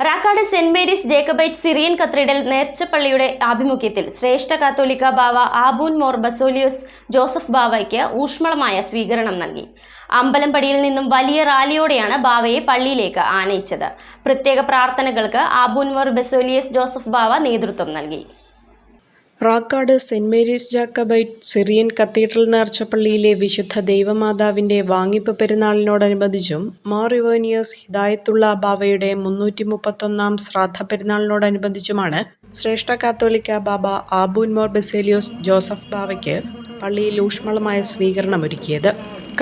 Rakkad Saint Mary's Jacobite Syrian cathedral നേർച്ചപ്പള്ളിയുടെ ആഭിമുഖ്യത്തിൽ ശ്രേഷ്ഠ കാത്തോലിക്ക ബാവ ആബൂൻ മോർ ബസോലിയോസ് ജോസഫ് ബാവയ്ക്ക് ഊഷ്മളമായ സ്വീകരണം നൽകി. അമ്പലംപടിയിൽ നിന്നും വലിയ റാലിയോടെയാണ് ബാവയെ പള്ളിയിലേക്ക് ആനയിച്ചത്. പ്രത്യേക പ്രാർത്ഥനകൾക്ക് ആബൂൻ മോർ ബസോലിയസ് ജോസഫ് ബാവ നേതൃത്വം നൽകി. Rakkad Saint Mary's Jacobite Syrian cathedral നേർച്ചപ്പള്ളിയിലെ വിശുദ്ധ ദൈവമാതാവിന്റെ വാങ്ങിപ്പ് പെരുന്നാളിനോടനുബന്ധിച്ചും മാർ ഇവേനിയസ് ഹിദായത്തുള്ള ബാബയുടെ മുന്നൂറ്റി മുപ്പത്തൊന്നാം ശ്രാദ്ധ പെരുന്നാളിനോടനുബന്ധിച്ചുമാണ് ശ്രേഷ്ഠ കാത്തോലിക്ക ബാബ ആബൂൻ മോർ ബെസേലിയോസ് ജോസഫ് ബാവയ്ക്ക് പള്ളിയിൽ ഊഷ്മളമായ സ്വീകരണമൊരുക്കിയത്.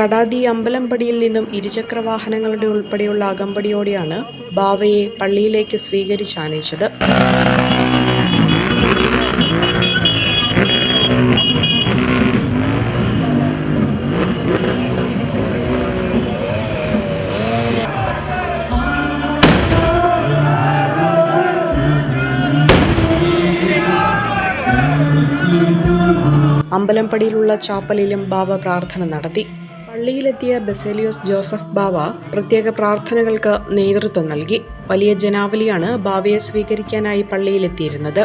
കടാതി അമ്പലംപടിയിൽ നിന്നും ഇരുചക്ര വാഹനങ്ങളുടെ ഉൾപ്പെടെയുള്ള അകമ്പടിയോടെയാണ് ബാവയെ പള്ളിയിലേക്ക് സ്വീകരിച്ചാനയിച്ചത്. അമ്പലംപടിയിലുള്ള ചാപ്പലിലും ബാബ പ്രാർത്ഥന നടത്തി. പള്ളിയിലെത്തിയ ബെസേലിയോസ് ജോസഫ് ബാവ പ്രത്യേക പ്രാർത്ഥനകൾക്ക് നേതൃത്വം നൽകി. വലിയ ജനാവലിയാണ് ബാവയെ സ്വീകരിക്കാനായി പള്ളിയിലെത്തിയിരുന്നത്.